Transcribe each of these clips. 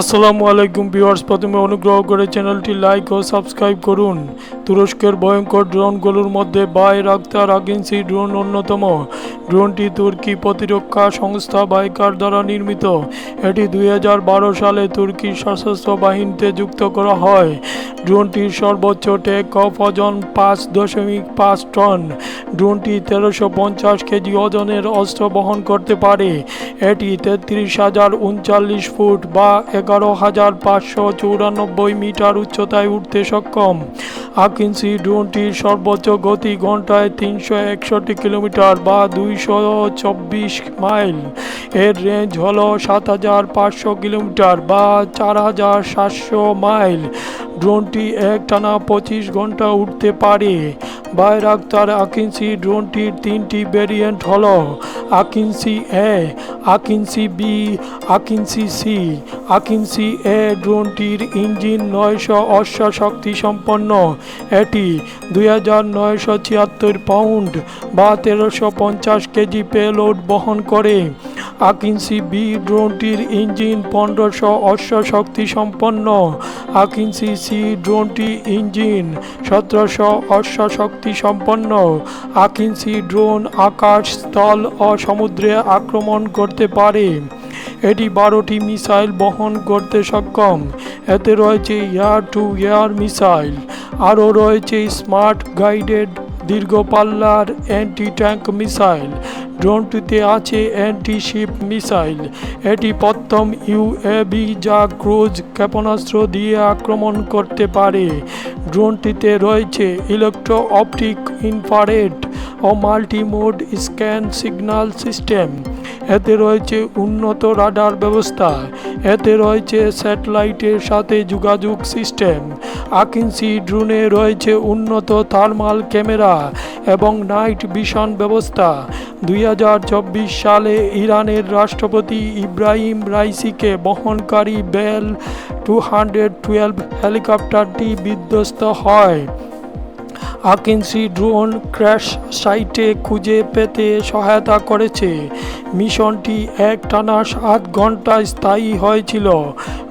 আসসালামু আলাইকুম ভিউয়ার্স, প্রথমে অনুগ্রহ করে চ্যানেলটি লাইক ও সাবস্ক্রাইব করুন। তুরস্কের ভয়ঙ্কর ড্রোনগুলোর মধ্যে বাই রাক্তার আগেন্সি ড্রোন অন্যতম। ড্রোনটি তুর্কি প্রতিরক্ষা সংস্থা বাইকার দ্বারা নির্মিত। এটি দুই হাজার বারো সালে তুর্কি সশস্ত্র বাহিনীতে যুক্ত করা হয়। ড্রোনটির সর্বোচ্চ টেক অফ ওজন পাঁচ দশমিক পাঁচ টন। ড্রোনটি তেরোশো পঞ্চাশ কেজি ওজনের অস্ত্র বহন করতে পারে। এটি তেত্রিশ হাজার উনচল্লিশ ফুট বা এগারো হাজার পাঁচশো চৌরানব্বই মিটার উচ্চতায় উঠতে সক্ষম। আকিন্সি ড্রোনটির সর্বোচ্চ গতি ঘন্টায় তিনশো একষট্টি কিলোমিটার বা দুইশো চব্বিশ মাইল। এর রেঞ্জ হল সাত হাজার পাঁচশো কিলোমিটার বা চার হাজার সাতশো মাইল। ড্রোনটি একটানা পঁচিশ ঘণ্টা উঠতে পারে। বাইরাক্তার আকিন্সি ড্রোনটির তিনটি ভেরিয়েন্ট হল Akinci A Akinci B Akinci C Akinci A ড্রোনটির engine নয়শো অশ্ব শক্তি সম্পন্ন। এটি দুই হাজার নয়শো ছিয়াত্তর পাউন্ড বা তেরোশো পঞ্চাশ কেজি পেলোড বহন করে। আকিন্সি বি ড্রোনটির ইঞ্জিন পনেরোশো অশ্ব শক্তি সম্পন্ন। আকিন্সি সি ড্রোনটি ইঞ্জিন সতেরোশো অশ্ব শক্তি সম্পন্ন। আকিন্সি ড্রোন আকাশ, স্থল ও সমুদ্রে আক্রমণ করতে পারে। এটি বারোটি মিসাইল বহন করতে সক্ষম। এতে রয়েছে এয়ার টু এয়ার মিসাইল। আরও রয়েছে স্মার্ট গাইডেড দীর্ঘ পাল্লার অ্যান্টি ট্যাঙ্ক মিসাইল ড্রোনটিতে আছে অ্যান্টি শিপ মিসাইল এটি প্রথম ইউএবি যা ক্রুজ ক্ষেপণাস্ত্র দিয়ে আক্রমণ করতে পারে। ড্রোনটিতে রয়েছে ইলেকট্রো অপটিক ইনফারেড ও মাল্টিমোড স্ক্যান সিগন্যাল সিস্টেম এতে রয়েছে উন্নত রাডার ব্যবস্থা, এতে রয়েছে স্যাটেলাইটের সাথে যোগাযোগ সিস্টেম, আকিন্সি ড্রোনে রয়েছে উন্নত থার্মাল ক্যামেরা এবং নাইট ভিশন ব্যবস্থা। দুই হাজার চব্বিশ সালে ইরানের রাষ্ট্রপতি ইব্রাহিম রাইসিকে বহনকারী বেল টু হান্ড্রেড টুয়েলভ হেলিকপ্টারটি বিধ্বস্ত হয়। আকিন্সি ড্রোন ক্র্যাশ সাইটে খুঁজে পেতে সহায়তা করেছে। মিশনটি এক টানা সাত ঘণ্টা স্থায়ী হয়েছিল।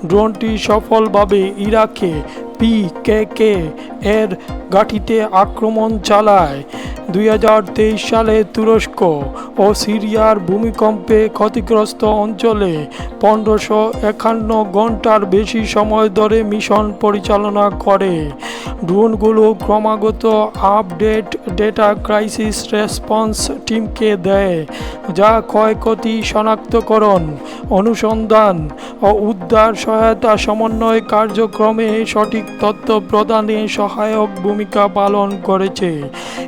ড্রোনটি সফলভাবে ইরাকে পি কে কে এর ঘাঁটিতে আক্রমণ চালায়। দুই হাজার তেইশ সালে তুরস্ক ও সিরিয়ার ভূমিকম্পে ক্ষতিগ্রস্ত অঞ্চলে পনেরোশো একান্ন ঘণ্টার বেশি সময় ধরে মিশন পরিচালনা করে। ড্রোনগুলো ক্রমাগত আপডেট ডেটা ক্রাইসিস রেসপন্স টিমকে দেয়, যা ক্ষয়ক্ষতি, শনাক্তকরণ, অনুসন্ধান ও উদ্ধার সহায়তা সমন্বয় কার্যক্রমে সঠিক তথ্য প্রদানে সহায়ক ভূমিকা পালন করেছে।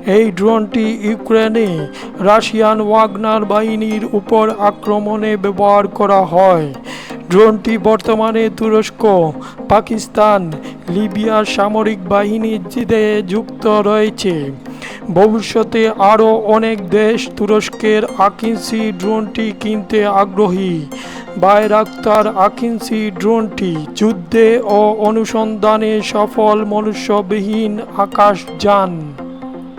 এই ড্রোনটি ইউক্রেনে রাশিয়ান ওয়াগনার বাহিনীর উপর আক্রমণে ব্যবহার করা হয়। ড্রোনটি বর্তমানে তুরস্ক, পাকিস্তান, লিবিয়ার সামরিক বাহিনীতে যুক্ত রয়েছে। ভবিষ্যতে আরও অনেক দেশ তুরস্কের আকিন্সি ড্রোনটি কিনতে আগ্রহী। বাইরাক্তার আকিন্সি ড্রোনটি যুদ্ধে ও অনুসন্ধানে সফল মনুষ্যবিহীন আকাশযান।